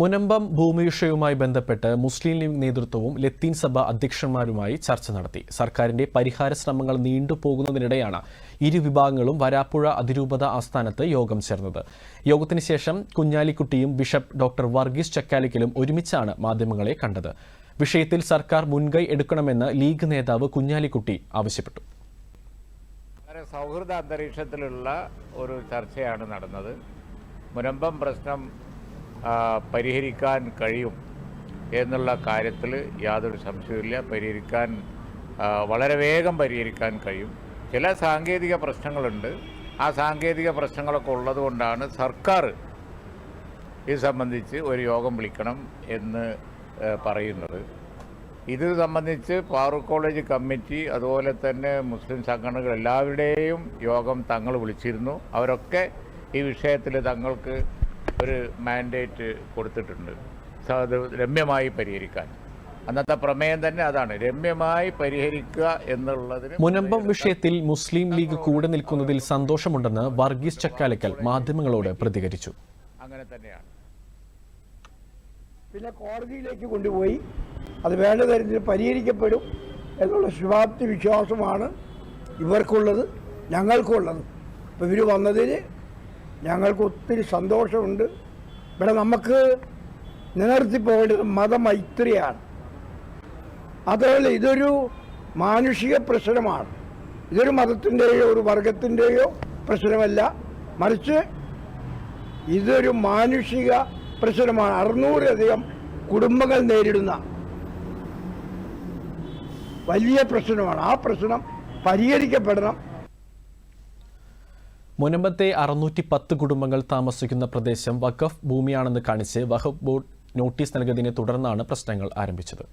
മുനമ്പം ഭൂമി വിഷയവുമായി ബന്ധപ്പെട്ട് മുസ്ലിം ലീഗ് നേതൃത്വവും ലത്തീൻ സഭ അധ്യക്ഷന്മാരുമായി ചർച്ച നടത്തി. സർക്കാരിന്റെ പരിഹാര ശ്രമങ്ങൾ നീണ്ടുപോകുന്നതിനിടെയാണ് ഇരു വിഭാഗങ്ങളും വരാപ്പുഴ അതിരൂപത ആസ്ഥാനത്ത് യോഗം ചേർന്നത്. യോഗത്തിന് ശേഷം കുഞ്ഞാലിക്കുട്ടിയും ബിഷപ്പ് ഡോക്ടർ വർഗീസ് ചക്കാലിക്കലും ഒരുമിച്ചാണ് മാധ്യമങ്ങളെ കണ്ടത്. വിഷയത്തിൽ സർക്കാർ മുൻകൈ എടുക്കണമെന്ന് ലീഗ് നേതാവ് കുഞ്ഞാലിക്കുട്ടി ആവശ്യപ്പെട്ടു. വളരെ സൗഹൃദ അന്തരീക്ഷത്തിലുള്ള ഒരു ചർച്ചയാണ് നടന്നത്. മുനമ്പം പ്രശ്നം പരിഹരിക്കാൻ കഴിയും എന്നുള്ള കാര്യത്തിൽ യാതൊരു സംശയമില്ല പരിഹരിക്കാൻ വളരെ വേഗം പരിഹരിക്കാൻ കഴിയും. ചില സാങ്കേതിക പ്രശ്നങ്ങളുണ്ട്. ആ സാങ്കേതിക പ്രശ്നങ്ങളൊക്കെ ഉള്ളതുകൊണ്ടാണ് സർക്കാർ ഇത് സംബന്ധിച്ച് ഒരു യോഗം വിളിക്കണം എന്ന് പറയുന്നത്. ഇത് സംബന്ധിച്ച് ഫാറൂഖ് കോളേജ് കമ്മിറ്റി അതുപോലെ തന്നെ മുസ്ലിം സംഘടനകൾ എല്ലാവരുടെയും യോഗം തങ്ങൾ വിളിച്ചിരുന്നു. അവരൊക്കെ ഈ വിഷയത്തിൽ തങ്ങൾക്ക് ഒരു മാൻഡേറ്റ് കൊടുത്തിട്ടുണ്ട്. അത് രമ്യമായി പരിഹരിക്കാൻ. അന്നത്തെ പ്രമേയം തന്നെ അതാണ്. രമ്യമായി പരിഹരിക്കുക എന്നുള്ളതിന് മുനമ്പം വിഷയത്തിൽ മുസ്ലിം ലീഗ് കൂടെ നിൽക്കുന്നതിൽ സന്തോഷമുണ്ടെന്ന് വർഗീസ് ചക്കാലക്കൽ മാധ്യമങ്ങളോട് പ്രതികരിച്ചു. അങ്ങനെ തന്നെയാണ്. പിന്നെ കോടതിയിലേക്ക് കൊണ്ടുപോയി. അത് വേണ്ട തരത്തിൽ പരിഹരിക്കപ്പെടും എന്നുള്ള ശുഭാപ്തി വിശ്വാസമാണ് ഇവർക്കുള്ളത് ഞങ്ങൾക്കുള്ളത്. അപ്പോൾ ഇവർ വന്നതിന് ഞങ്ങൾക്ക് ഒത്തിരി സന്തോഷമുണ്ട്. ഇവിടെ നമുക്ക് നിലനിർത്തി പോകേണ്ടത് മതമൈത്രിയാണ്. അതുപോലെ ഇതൊരു മാനുഷിക പ്രശ്നമാണ്. ഇതൊരു മതത്തിന്റെയോ ഒരു വർഗത്തിന്റെയോ പ്രശ്നമല്ല. മറിച്ച് ഇതൊരു മാനുഷിക പ്രശ്നമാണ്. അറുന്നൂറിലധികം കുടുംബങ്ങൾ നേരിടുന്ന വലിയ പ്രശ്നമാണ്. ആ പ്രശ്നം പരിഹരിക്കപ്പെടണം. മുനമ്പത്തെ അറുന്നൂറ്റി പത്ത് കുടുംബങ്ങൾ താമസിക്കുന്ന പ്രദേശം വഖഫ് ഭൂമിയാണെന്ന് കാണിച്ച് വഖഫ് ബോർഡ് നോട്ടീസ് നൽകിയതിനെ തുടർന്നാണ് പ്രശ്നങ്ങൾ ആരംഭിച്ചത്.